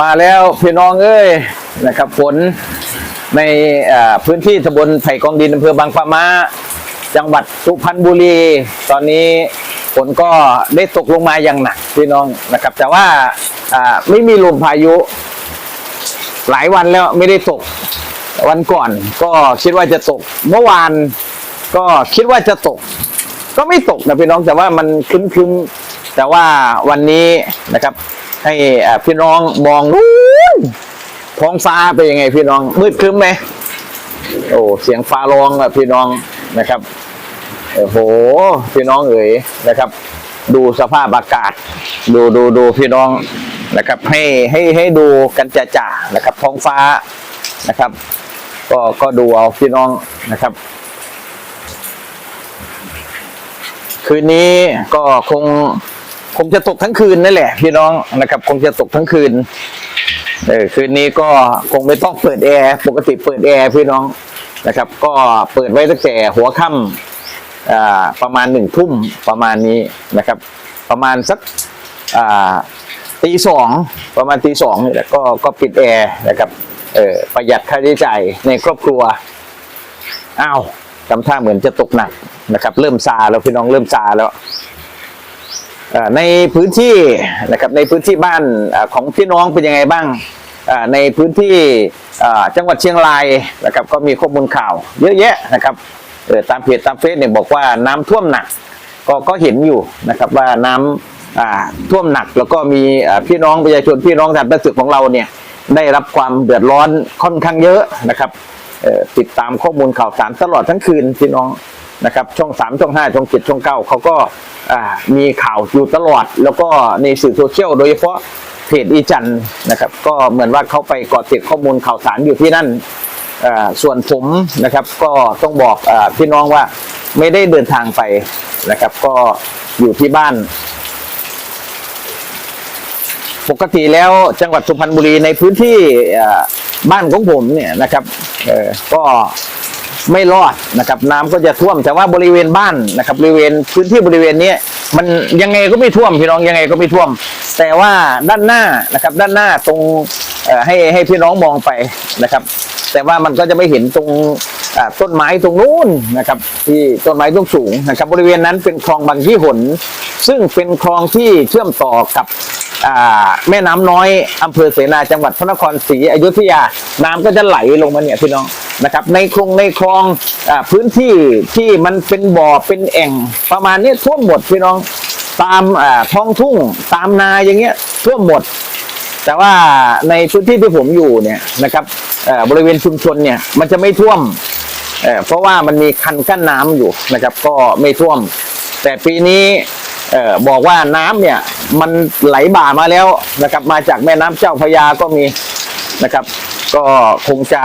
มาแล้วพี่น้องเอ้ยนะครับฝนในพื้นที่ตำบลไผ่กองดินอำเภอบางปะมาจังหวัดสุพรรณบุรี ตอนนี้ฝนก็ได้ตกลงมาอย่างหนักพี่น้องนะครับ แต่ว่าไม่มีลมพายุ หลายวันแล้วไม่ได้ตกวันก่อน ก็คิดว่าจะตก เมื่อวานก็คิดว่าจะตก ก็ไม่ตกนะพี่น้องแต่ว่ามันคึ้มๆแต่ว่าวันนี้นะครับ ให้พี่น้องมองนู้นท้องฟ้าเป็นยังไงพี่น้อง มืดครึ้มไหมโอ้เสียงฟ้าร้องอะพี่น้องนะครับโอ้โหพี่น้องเอ๋ยนะครับ ดูสภาพอากาศ ดูดูดูพี่น้องนะครับ ให้ให้ให้ดูกันจะจ่านะครับ ท้องฟ้านะครับ ก็ก็ดูเอาพี่น้องนะครับ คืนนี้ก็คง คงจะตกทั้งคืนนั่นแหละ พี่น้องนะครับ คงจะตกทั้งคืนเออคืนนี้ก็คงไม่ต้องเปิดแอร์ปกติเปิดแอร์พี่น้องนะครับ ก็เปิดไว้ตั้งแต่หัวค่ำอ่าประมาณหนึ่งทุ่มประมาณนี้นะครับ ประมาณสักอ่าตีสองประมาณตีสองนี่แหละก็ก็ปิดแอร์นะครับเออประหยัดค่าใช้จ่ายในครอบครัวอ้าวทำท่าเหมือนจะตกหนักนะครับ เริ่มซาแล้วพี่น้องเริ่มซาแล้ว ในพื้นที่นะครับในพื้นที่บ้านอของพี่น้องเป็นยังไงบ้างในพื้นที่จังหวัดเชียงรายนะครับก็มีข้อมูลข่าว เยอะแยะนะครับตามเพจตามเฟซเนี่ยบอกว่าน้ำท่วมหนัก ก็ก็เห็นอยู่นะครับว่าน้ำอ่าท่วมหนักแล้วก็มีพี่น้องประชาชนพี่น้องทางประสึกของเราเนี่ยได้รับความเดือดร้อนค่อนข้างเยอะนะครับติดตามข้อมูลข่าวสารตลอดทั้งคืนพี่น้อง นะครับช่องสามช่องห้าช่องเจ็ดช่องเก้าเขาก็มีข่าวอยู่ตลอด แล้วก็ในสื่อโซเชียลโดยเฉพาะเพจอีจันนะครับ ก็เหมือนว่าเขาไปกาะติดข้อมูลข่าวสารอยู่ที่นั่นส่วนผมนะครับ ก็ต้องบอกอพี่น้องว่าไม่ได้เดินทางไปนะครับ ก็อยู่ที่บ้าน ปกติแล้วจังหวัดสุพรรณบุรีในพื้นที่บ้านของผมเนี่ยนะครับก็ ไม่รอดนะครับ น้ำก็จะท่วมแต่ว่าบริเวณบ้านนะครับ บริเวณพื้นที่บริเวณนี้มันยังไงก็ไม่ท่วมพี่น้องยังไงก็ไม่ท่วม แต่ว่าด้านหน้านะครับ ด้านหน้าตรงให้ให้พี่น้องมองไปนะครับ แต่ว่ามันก็จะไม่เห็นตรงต้นไม้ตรงนู้นนะครับ ที่ต้นไม้ต้นสูงนะครับ บริเวณนั้นเป็นคลองบางยี่หน ซึ่งเป็นคลองที่เชื่อมต่อกับ แม่น้ำน้อยอำเภอเสนาจังหวัดพระนครศรีอยุธยา น้ำก็จะไหลลงมาเนี่ยพี่น้องนะครับ ในคลองในคลองอพื้นที่ที่มันเป็นบ่อเป็นแอ่งประมาณนี้ท่วมหมดพี่น้องตามท้องทุ่งตามนาอย่างเงี้ยท่วมหมด แต่ว่าในพื้นที่ที่ผมอยู่เนี่ยนะครับบริเวณชุมชนเนี่ยมันจะไม่ท่วมเเพราะว่ามันมีคันกั้นน้ำอยู่นะครับ ก็ไม่ท่วม แต่ปีนี้บอกว่าน้ำเนี่ย มันไหลบ่ามาแล้วนะครับ มาจากแม่น้ำเจ้าพระยาก็มีนะครับ ก็คงจะ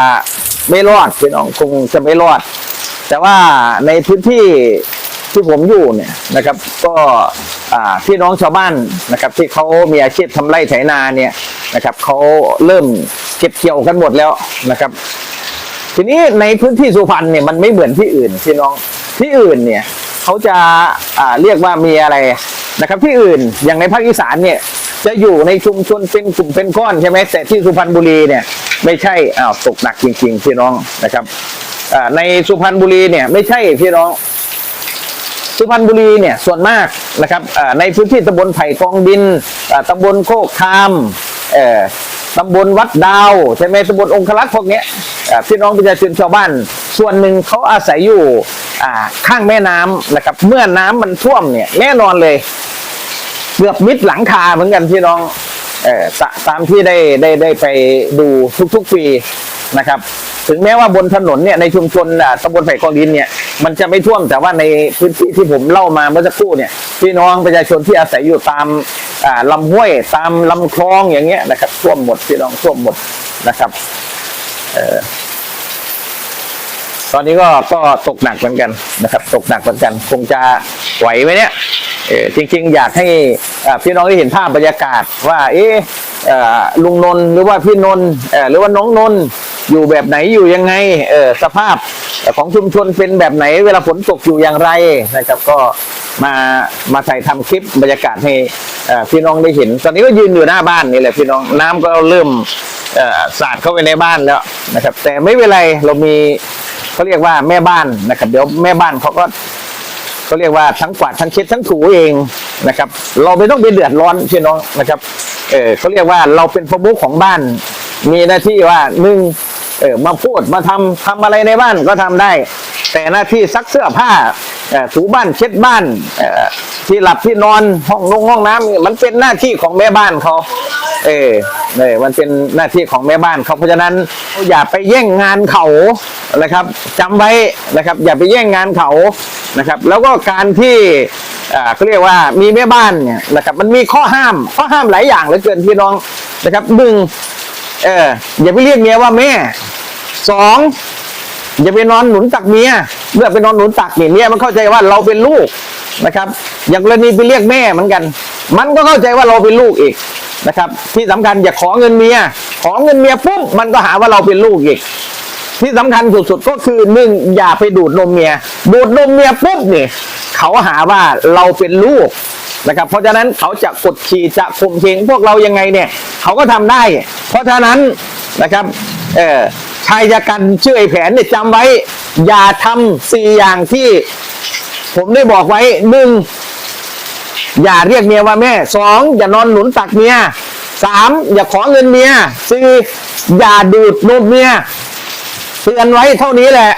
ไม่รอดพี่น้องคงจะไม่รอด แต่ว่าในพื้นที่ที่ผมอยู่เนี่ยนะครับ ก็อ่าพี่น้องชาวบ้านนะครับ ที่เขามีอาชีพทำไร่ไถนาเนี่ยนะครับเขาเริ่มเก็บเกี่ยวกันหมดแล้วนะครับ ทีนี้ในพื้นที่สุพรรณเนี่ยมันไม่เหมือนที่อื่นพี่น้องที่อื่นเนี่ยเขาจะอ่าเรียกว่ามีอะไร นะครับ ที่อื่นอย่างในภาคอีสานเนี่ย จะอยู่ในชุมชนเป็นกลุ่มเป็นก้อนใช่ไหมแต่ที่สุพรรณบุรีเนี่ย ไม่ใช่อ้าวตกหนักจริงๆพี่น้องนะครับในสุพรรณบุรีเนี่ยไม่ใช่พี่น้อง สุพรรณบุรีเนี่ยส่วนมากนะครับในพื้นที่ตำบลไผ่กองดินตำบลโคกคามเอ่อ ตำบลวัดดาวใช่ไหมตำบลองคลักษ์พวกนี้พี่น้องประชาชนชาวบ้าน ส่วนหนึ่งเขาอาศัยอยู่ข้างแม่น้ำนะครับ เมื่อน้ำมันท่วมเนี่ยแน่นอนเลย เกือบมิดหลังคาเหมือนกันพี่น้อง เออตตามที่ได้ได้ได้ไปดูทุกๆปีนะครับ ถึงแม้ว่าบนถนนเนี่ยในชุมชนตำบลไผ่กองดินเนี่ยมันจะไม่ท่วมแต่ว่าในพื้นที่ที่ผมเล่ามาเมื่อสักครู่เนี่ยพี่น้องประชาชนที่อาศัยอยู่ตามอ่าห้วยตามลำคลองอย่างเงี้ยนะครับท่วมหมดพี่น้องท่วมหมดนะครับเออตอนนี้ก็ก็ตกหนักเหมือนกันนะครับ ตกหนักเหมือนกัน คงจะไหวไหมเนี่ย จริงๆ อยากให้พี่น้องได้เห็นภาพบรรยากาศว่า เอ๊ะลุงนนท์หรือว่าพี่นนท์หรือว่าน้องนนท์อยู่แบบไหนอยู่ยังไงสภาพของชุมชนเป็นแบบไหน เวลาฝนตกอยู่อย่างไรนะครับ ก็มามาถ่ายทำคลิปบรรยากาศให้พี่น้องได้เห็น ตอนนี้ก็ยืนอยู่หน้าบ้านนี่แหละพี่น้องน้ำก็เริ่มสาดเข้าไปในบ้านแล้วนะครับ แต่ไม่เป็นไรเรามีเขาเรียกว่าแม่บ้านนะครับ เดี๋ยวแม่บ้านเขาก็ เขาเรียกว่าทั้งกวาดทั้งเช็ดทั้งถูเองนะครับ เราไม่ต้องไปเดือดร้อนพี่น้องนะครับเออเขาเรียกว่าเราเป็นประมุขของบ้าน มีหน้าที่ว่าหนึ่งเออมาพูดมาทำทำอะไรในบ้านก็ทำได้ แต่หน้าที่ซักเสื้อผ้าถูบ้านเช็ดบ้านเที่หลับที่นอนห้องนงห้องน้ำมันเป็นหน้าที่ของแม่บ้านเขา เออเออมันเป็นหน้าที่ของแม่บ้านเขาเพราะฉะนั้นอย่าไปแย่งงานเขานะครับจำไว้นะครับ อย่าไปแย่งงานเขานะครับ แล้วก็การที่อ่าเขาเรียกว่ามีแม่บ้านเนี่ยนะครับมันมีข้อห้ามข้อห้ามหลายอย่างเหลือเกินพี่น้องนะครับหนึ่งเอออย่าไปเรียกเมียว่าแม่สองอย่าไปนอนหนุนตักเมียเมื่อไปนอนหนุนตักเนี่ยเมียมันเข้าใจว่าเราเป็นลูกนะครับ อย่างกรณีไปเรียกแม่เหมือนกัน มันก็เข้าใจว่าเราเป็นลูกอีกนะครับ ที่สำคัญอย่าขอเงินเมีย ขอเงินเมียปุ๊บมันก็หาว่าเราเป็นลูกอีก ที่สำคัญสุดๆก็คือหนึ่งอย่าไปดูดนมเมีย ดูดนมเมียปุ๊บนี่เขาหาว่าเราเป็นลูกนะครับ เพราะฉะนั้นเขาจะกดขี่จะข่มเหงพวกเรายังไงเนี่ย เขาก็ทำได้ เพราะฉะนั้นนะครับเออชายชะกันชื่อไอ้แผนเนี่ยจำไว้ อย่าทำสี่อย่างที่ ผมได้บอกไว้หนึ่ง อย่าเรียกเมียว่าแม่สองอย่านอนหนุนตักเมียสามอย่าขอเงินเมียสี่อย่าดูดนมเมียเตือนไว้เท่านี้แหละ